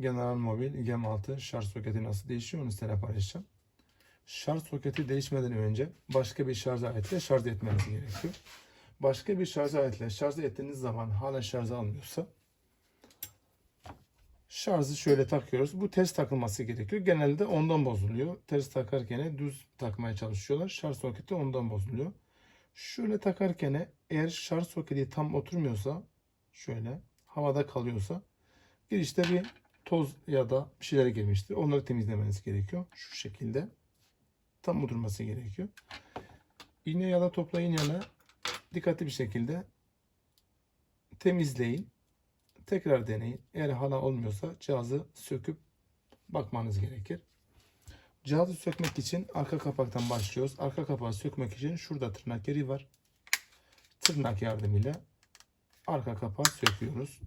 General Mobil GEM6 şarj soketi nasıl değişiyor onu size paylaşacağım. Şarj soketi değişmeden önce başka bir şarj aletiyle şarj etmeniz gerekiyor. Başka bir şarj aletiyle şarj ettiğiniz zaman hala şarj almıyorsa şarjı şöyle takıyoruz. Bu ters takılması gerekiyor. Genelde ondan bozuluyor. Ters takarken düz takmaya çalışıyorlar. Şarj soketi ondan bozuluyor. Şöyle takarken eğer şarj soketi tam oturmuyorsa şöyle havada kalıyorsa girişte bir toz ya da bir şeyler girmiştir. Onları temizlemeniz gerekiyor. Şu şekilde. Tam oturması gerekiyor. İğne ya da topla iğneyle dikkatli bir şekilde temizleyin. Tekrar deneyin. Eğer hala olmuyorsa cihazı söküp bakmanız gerekir. Cihazı sökmek için arka kapaktan başlıyoruz. Arka kapağı sökmek için şurada tırnak yeri var. Tırnak yardımıyla arka kapağı söküyoruz.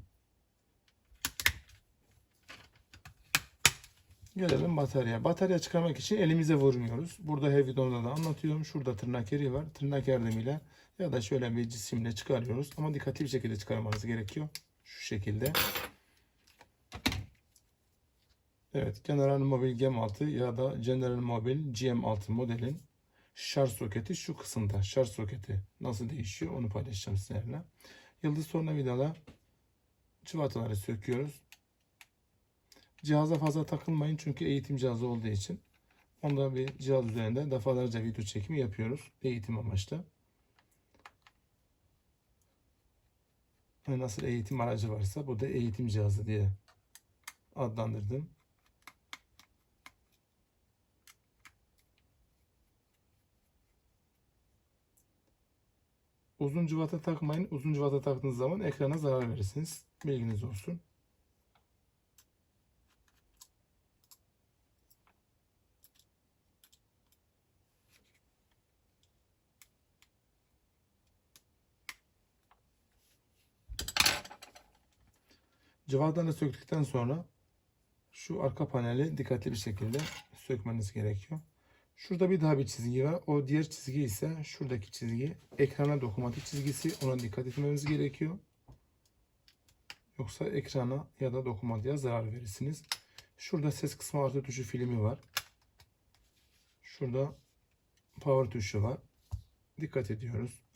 Gelelim batarya. Batarya çıkarmak için elimize vurmuyoruz. Burada her videomda da anlatıyorum. Şurada tırnak yeri var. Tırnak yardımıyla ya da şöyle bir cisimle çıkarıyoruz. Ama dikkatli bir şekilde çıkarmanız gerekiyor. Şu şekilde. Evet, General Mobil GM6 ya da General Mobil GM6 modelin şarj soketi şu kısımda. Şarj soketi nasıl değişiyor onu paylaşacağım sizlerle. Yıldız tornavidayla çıvataları söküyoruz. Cihaza fazla takılmayın çünkü eğitim cihazı olduğu için. Onda bir cihaz üzerinde defalarca video çekimi yapıyoruz. Eğitim amaçlı. Hani nasıl eğitim aracı varsa bu da eğitim cihazı diye adlandırdım. Uzun cıvata takmayın. Uzun cıvata taktığınız zaman ekrana zarar verirsiniz. Bilginiz olsun. Cıvataları söktükten sonra şu arka paneli dikkatli bir şekilde sökmeniz gerekiyor. Şurada bir daha bir çizgi var. O diğer çizgi ise şuradaki çizgi. Ekrana dokunmatik çizgisi. Ona dikkat etmeniz gerekiyor. Yoksa ekrana ya da dokunmatiğe zarar verirsiniz. Şurada ses kısmı artı tuşu filmi var. Şurada power tuşu var. Dikkat ediyoruz.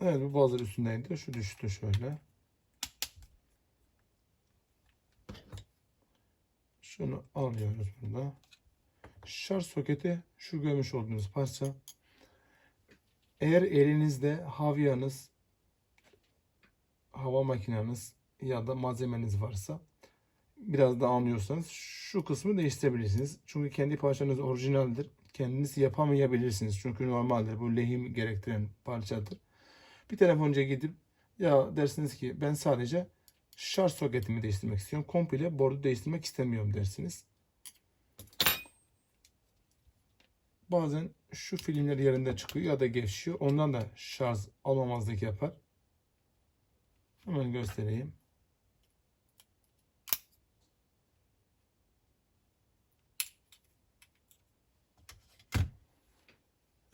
Evet bu bazıları üstündeydi. Şu düştü şöyle. Şunu alıyoruz burada. Şarj soketi şu görmüş olduğunuz parça. Eğer elinizde havyanız, hava makineniz ya da malzemeniz varsa biraz da anlıyorsanız şu kısmı değiştirebilirsiniz. Çünkü kendi parçanız orijinaldir. Kendiniz yapamayabilirsiniz. Çünkü normaldir. Bu lehim gerektiren parçadır. Bir telefoncuya gidip ya dersiniz ki ben sadece şarj soketimi değiştirmek istiyorum. Komple bordu değiştirmek istemiyorum dersiniz. Bazen şu filmler yerinde çıkıyor ya da gevşiyor. Ondan da şarj almamazlık yapar. Hemen göstereyim.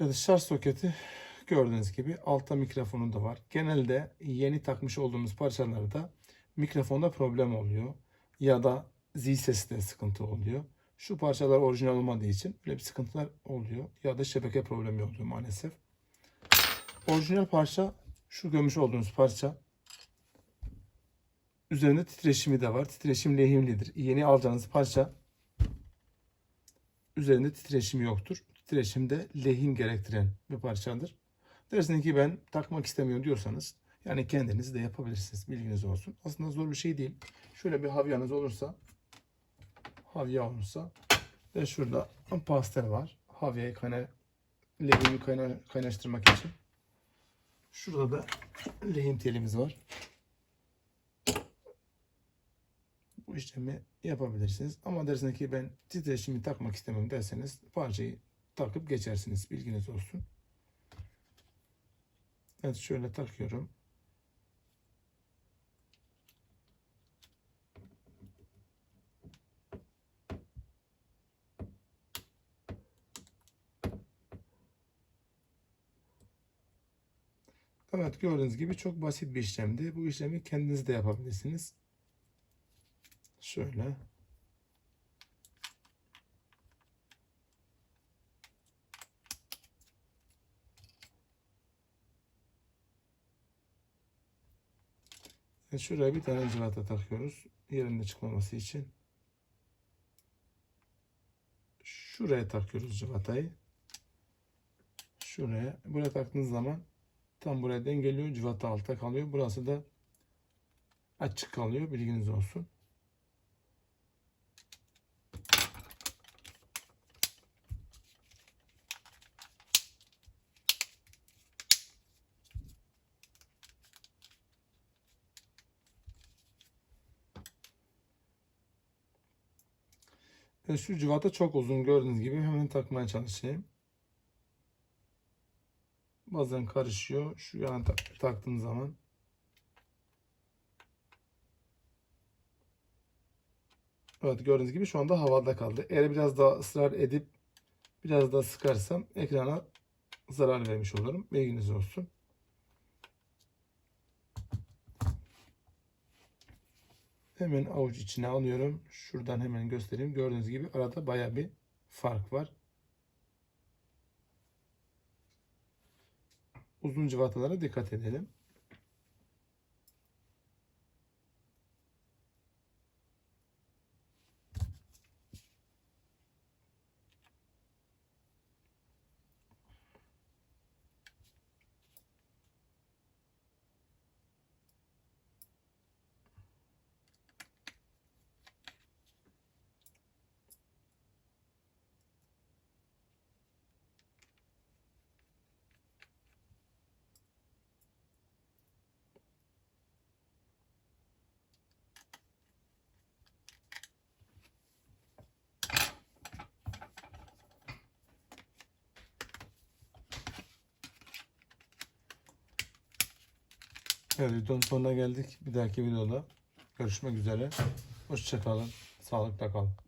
Evet şarj soketi gördüğünüz gibi altta mikrofonu da var. Genelde yeni takmış olduğumuz parçalarda mikrofonda problem oluyor. Ya da zil sesinde sıkıntı oluyor. Şu parçalar orijinal olmadığı için böyle bir sıkıntılar oluyor. Ya da şebeke problemi oluyor maalesef. Orijinal parça şu görmüş olduğunuz parça. Üzerinde titreşimi de var. Titreşim lehimlidir. Yeni alacağınız parça üzerinde titreşimi yoktur. Titreşim de lehim gerektiren bir parçadır. Dersiniz ki ben takmak istemiyorum diyorsanız yani kendiniz de yapabilirsiniz. Bilginiz olsun. Aslında zor bir şey değil. Şöyle bir havyanız olursa havya olursa ve şurada pastel var. Havyayı kayna lehimi kayna, kaynaştırmak için. Şurada da lehim telimiz var. Bu işlemi yapabilirsiniz. Ama dersiniz ki ben titreşimi takmak istemem derseniz parçayı takıp geçersiniz. Bilginiz olsun. Ben şöyle takıyorum. Evet gördüğünüz gibi çok basit bir işlemdi. Bu işlemi kendiniz de yapabilirsiniz. Şöyle. Evet, şuraya bir tane civata takıyoruz. Yerinde çıkmaması için. Şuraya takıyoruz civatayı. Şuraya. Buraya taktığınız zaman tam buraya dengeliyor. Civata altta kalıyor. Burası da açık kalıyor. Bilginiz olsun. Şu civata çok uzun gördüğünüz gibi hemen takmaya çalışayım. Bazen karışıyor. Şu yana tak taktığım zaman. Evet gördüğünüz gibi şu anda havada kaldı. Eğer biraz daha ısrar edip biraz daha sıkarsam ekrana zarar vermiş olurum. Bilginiz olsun. Hemen avuç içine alıyorum. Şuradan hemen göstereyim. Gördüğünüz gibi arada baya bir fark var. Uzun cıvatalara dikkat edelim. Evet videonun sonuna geldik. Bir dahaki videoda görüşmek üzere. Hoşçakalın. Sağlıkla kalın.